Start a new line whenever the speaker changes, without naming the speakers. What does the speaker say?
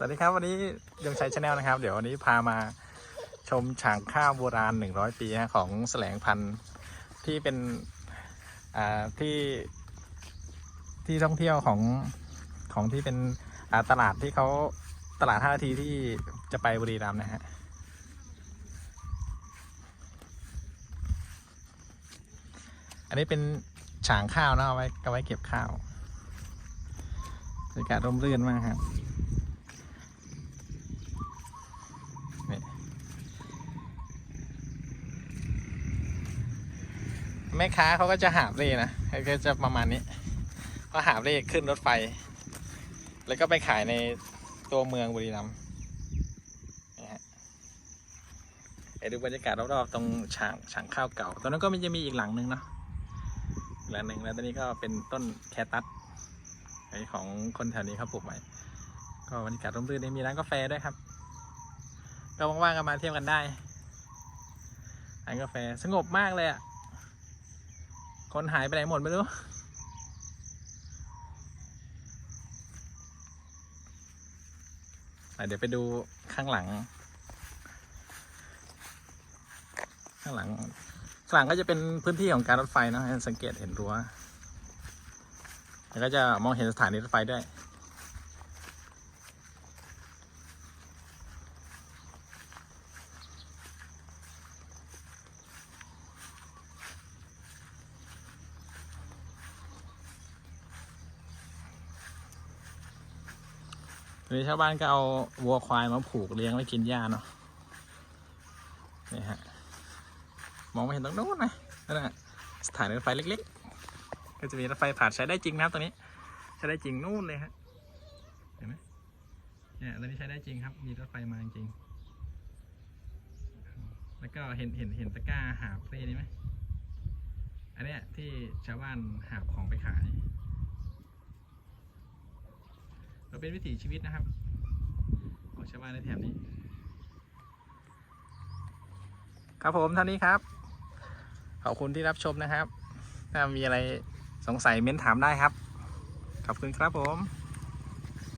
สวัสดีครับวันนี้ยงชัยชาแนลนะครับ เดี๋ยววันนี้พามาชมฉางข้าวโบราณ 100 ปีของแสลงพันธุ์ที่เป็นที่ที่ท่องเที่ยวของของที่เป็นตลาดที่เขาตลาด5นาทีที่จะไปบุรีรัมย์นะฮะอันนี้เป็นฉางข้าวนะเอาไว้เอาไว้เก็บข้าวบรรยากาศร่มรื่นมากครับ แม่ค้าเขาก็จะหาบเร่นะเขาก็จะประมาณนี้ก็หาบเร่ขึ้นรถไฟ แล้วก็ไปขายในตัวเมืองบุรีรัมย์นี่ฮะไปดูบรรยากาศรอบๆตรงฉางฉางข้าวเก่าตอนนั้นก็มันจะมีอีกหลังหนึ่งเนาะหลังหนึ่งแล้วตอนนี้ก็เป็นต้นแคตัสไอของคนแถวนี้เขาปลูกไว้ก็บรรยากาศร่มรื่นมีร้านกาแฟด้วยครับก็ว่างๆก็มาเที่ยวกันได้ร้านกาแฟสงบมากเลยอะ่ะ คนหายไปไหนหมดไม่รู้อะเดี๋ยวไปดูข้างหลัง ข้างหลัง ข้างหลังก็จะเป็นพื้นที่ของการรถไฟนะสังเกตเห็นรั้วแล้วก็จะมองเห็นสถานีรถไฟด้วย หรือชาวบ้านก็เอาวัวควายมาผูกเลี้ยงไว้กินหญ้าเนาะนี่ฮะมองไม่เห็นตรงนู้นนะนั่นนะสถานีรถไฟเล็ก ๆ ก็จะมีรถไฟผ่านใช้ได้จริงนะครับตรงนี้ ใช้ได้จริงนู่นเลยฮะเห็นไหมเนี่ยตอนนี้ใช้ได้จริงครับ มีรถไฟมาจริง แล้วก็เห็นเห็นเห็นตะกร้าหาบเร่นี่ไหมอันเนี้ยที่ชาวบ้านหาบของไปขาย เรา เป็นวิถีชีวิตนะครับของชาวบ้านในแถบนี้ ครับผมเท่านี้ครับ ขอบคุณที่รับชมนะครับ ถ้ามีอะไรสงสัยเม้นถามได้ครับ ขอบคุณครับผม